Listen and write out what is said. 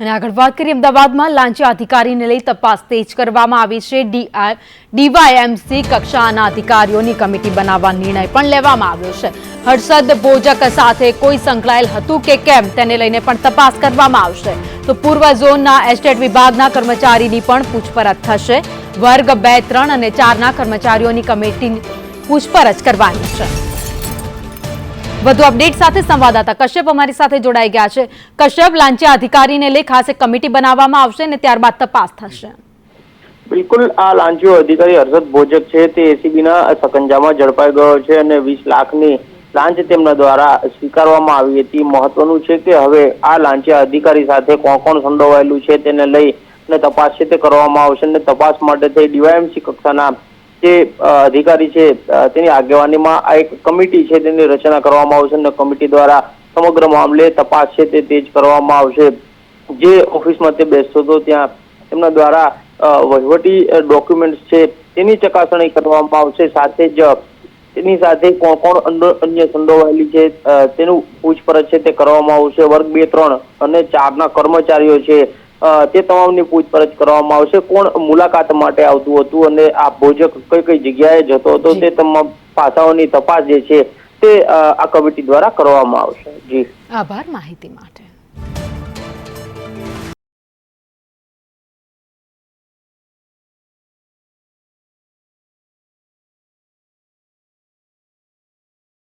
અને આગળ વાત કરીએ અમદાવાદમાં લાંચી અધિકારીને લઈ તપાસ તેજ કરવામાં આવી છે. ડીવાયએમસી કક્ષાના અધિકારીઓની કમિટી બનાવવા નિર્ણય પણ લેવામાં આવ્યો છે. હર્ષદ બોજક સાથે કોઈ સંકળાયેલ હતું કે કેમ તેને લઈને પણ તપાસ કરવામાં આવશે. તો પૂર્વ ઝોનના એસ્ટેટ વિભાગના કર્મચારીની પણ પૂછપરછ થશે. વર્ગ બે, ત્રણ અને ચારના કર્મચારીઓની કમિટીની પૂછપરછ કરવાની છે. વધુ અપડેટ સાથે સંવાદદાતા કશ્યપ અમારી સાથે જોડાઈ ગયા છે. કશ્યપ, લાંચિયા અધિકારીને લઈ ખાસ એક કમિટી બનાવવામાં આવશે અને ત્યારબાદ તપાસ થશે. બિલકુલ, આ લાંચિયો અધિકારી હર્ષદ ભોજક છે, તે એસીબીના સકંજામાં ઝડપાઈ ગયો છે અને વીસ લાખની લાંચ તેમના દ્વારા સ્વીકારવામાં આવી હતી. મહત્વનું છે કે હવે આ લાંચિયા અધિકારી સાથે કોણ કોણ સંડોવાયેલું છે તેને લઈ અને તપાસ છે તે કરવામાં આવશે અને તપાસ માટે થઈ ડીવાયએમસી કક્ષાના જે અધિકારી છે તેની આગેવાનીમાં આ એક કમિટી છે, તેની રચના કરવામાં આવશે અને કમિટી દ્વારા સમગ્ર મામલે તપાસ છે તે તેજ કરવામાં આવશે. જે ઓફિસમાં તે બેસતો હતો, ત્યાં તેમના દ્વારા વહીવટી ડોક્યુમેન્ટ્સ છે, તેની ચકાસણી કરવામાં આવશે. સાથે જ તેની સાથે કોણ કોણ અન્ય- સંડોવાયેલી છે તેનું પૂછપરછ છે તે કરવામાં આવશે. વર્ગ બે, ત્રણ અને ચારના કર્મચારીઓ છે. તે તમામની પૂછપરછ કરવામાં આવશે. કોણ મુલાકાત માટે આવતું હતું અને આ ભોજક કઈ કઈ જગ્યાએ જતો હતો તે તમામ પાસાઓની તપાસ જે છે તે આ કમિટી દ્વારા કરવામાં આવશે. જી. આભાર માહિતી માટે.